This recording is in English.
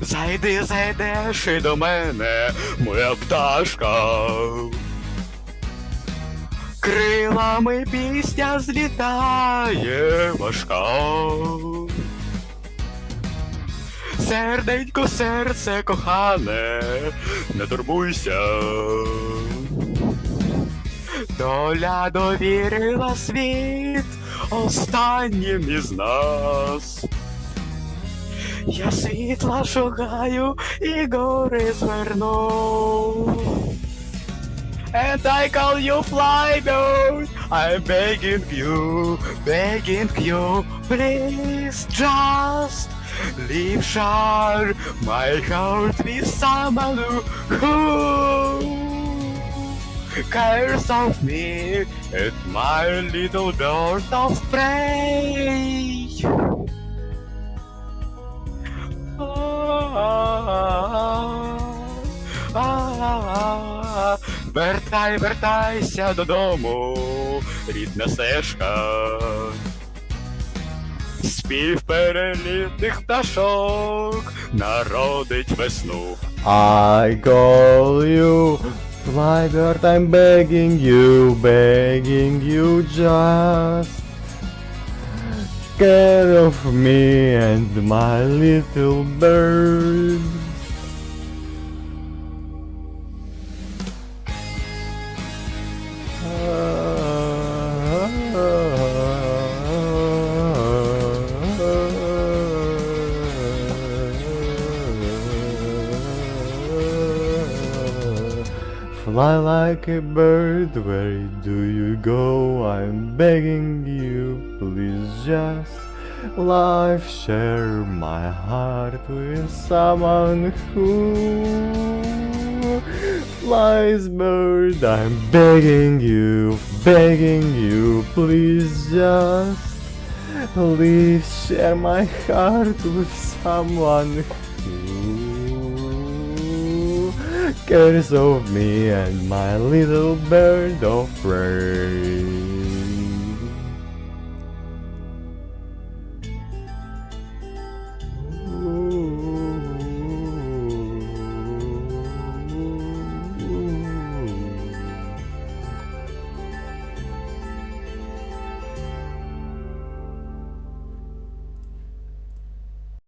Зайди, зайдеш і до мене, моя пташка. Крилами пісня злітає важка. Серденько, серце кохане, не турбуйся. Доля довірила світ останнім із нас. Я світла шукаю і гори зверну. And I call you fly boat. I'm begging you, begging you, please just leave share my heart with someone who cares of me. It's my little bird of prey. Вертай, вертайся додому, рідна стежка. Спів перелітних пташок народить весну. I call you, Flybird, I'm begging you, begging you just care of me and my little bird. Fly like a bird, where do you go? I'm begging you, please just life share my heart with someone who flies bird. I'm begging you, begging you, please just Please share my heart with someone who cares of me and my little bird of prey.